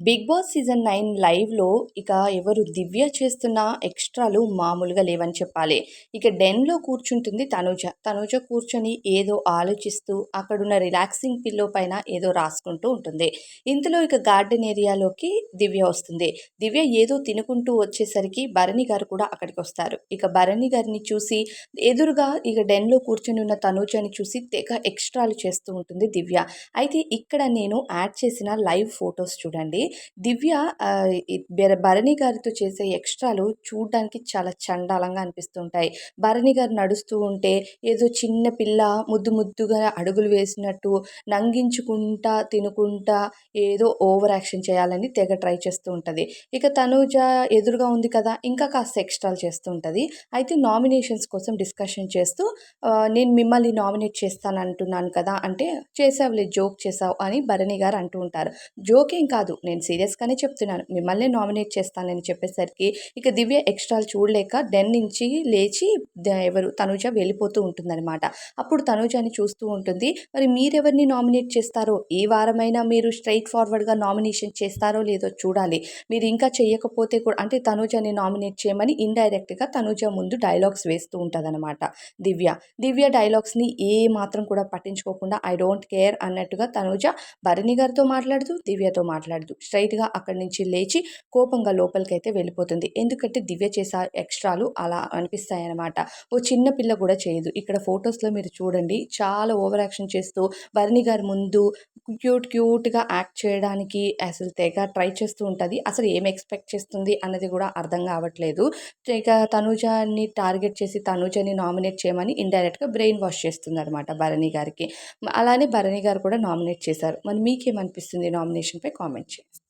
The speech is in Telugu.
బిగ్ బాస్ సీజన్ నైన్ లైవ్లో ఇక ఎవరు దివ్య చేస్తున్న ఎక్స్ట్రాలు మామూలుగా లేవని చెప్పాలి. ఇక డెన్లో కూర్చుంటుంది తనుజ. తనుజ కూర్చొని ఏదో ఆలోచిస్తూ అక్కడున్న రిలాక్సింగ్ పిల్లో పైన ఏదో రాసుకుంటూ ఉంటుంది. ఇంతలో ఇక గార్డెన్ ఏరియాలోకి దివ్య వస్తుంది. దివ్య ఏదో తినుకుంటూ వచ్చేసరికి భరణి గారు కూడా అక్కడికి వస్తారు. ఇక భరణి గారిని చూసి ఎదురుగా ఇక డెన్లో కూర్చొని ఉన్న తనుజని చూసి తెగ ఎక్స్ట్రాలు చేస్తూ ఉంటుంది దివ్య. అయితే ఇక్కడ నేను యాడ్ చేసిన లైవ్ ఫొటోస్ చూడండి. దివ్య బెర భరణి గారితో చేసే ఎక్స్ట్రాలు చూడడానికి చాలా చండాలంగా అనిపిస్తుంటాయి. భరణి గారు నడుస్తూ ఉంటే ఏదో చిన్న పిల్ల ముద్దు ముద్దుగా అడుగులు వేసినట్టు నంగించుకుంటా, తినుకుంటా ఏదో ఓవర్ యాక్షన్ చేయాలని తెగ ట్రై చేస్తూ ఉంటుంది ఇక తనూజ ఎదురుగా ఉంది కదా! ఇంకా కాస్త ఎక్స్ట్రాలు చేస్తూ ఉంటుంది అయితే నామినేషన్స్ కోసం డిస్కషన్ చేస్తూ నేను మిమ్మల్ని నామినేట్ చేస్తానంటున్నాను కదా! అంటే చేసావులే జోక్ చేసావు అని భరణి గారు అంటూ ఉంటారు. జోకేం కాదు. నేను సీరియస్‌గానే చెప్తున్నాను. మిమ్మల్ని నామినేట్ చేస్తానని చెప్పేసరికి ఇక దివ్య ఎక్స్ట్రాలు చూడలేక డెన్ నుంచి లేచి ఎవరు తనుజ వెళ్ళిపోతూ ఉంటుందన్నమాట అప్పుడు తనుజని చూస్తూ ఉంటుంది. మరి మీరెవరిని నామినేట్ చేస్తారో ఈ వారమైనా మీరు స్ట్రైట్ ఫార్వర్డ్‌గా నామినేషన్ చేస్తారో లేదో చూడాలి. మీరు ఇంకా చేయకపోతే కూడా అంటే తనుజని నామినేట్ చేయమని ఇండైరెక్ట్‌గా తనుజ ముందు డైలాగ్స్ వేస్తూ ఉంటుందన్నమాట దివ్య. దివ్య డైలాగ్స్‌ని ఏ మాత్రం కూడా పట్టించుకోకుండా ఐ డోంట్ కేర్ అన్నట్టుగా తనుజ భరణి గారితో మాట్లాడుతూ దివ్యతో మాట్లాడుతూ స్ట్రైట్గా అక్కడి నుంచి లేచి కోపంగా లోపలికైతే వెళ్ళిపోతుంది. ఎందుకంటే దివ్య చేసే ఎక్స్ట్రాలు అలా అనిపిస్తాయన్నమాట. ఓ చిన్న పిల్ల కూడా చేయదు. ఇక్కడ ఫొటోస్లో మీరు చూడండి చాలా ఓవర్ యాక్షన్ చేస్తూ భరణి గారి ముందు క్యూట్ క్యూట్‌గా యాక్ట్ చేయడానికి అసలు తెగ ట్రై చేస్తూ ఉంటుంది అసలు ఏం ఎక్స్‌పెక్ట్ చేస్తుంది అన్నది కూడా అర్థం కావట్లేదు. ఇక తనుజాని టార్గెట్ చేసి తనుజని నామినేట్ చేయమని ఇండైరెక్ట్‌గా బ్రెయిన్ వాష్ చేస్తుందనమాట భరణి గారికి. అలానే భరణి గారు కూడా నామినేట్ చేశారు. మరి మీకేమనిపిస్తుంది నామినేషన్‌పై కామెంట్ చేయండి.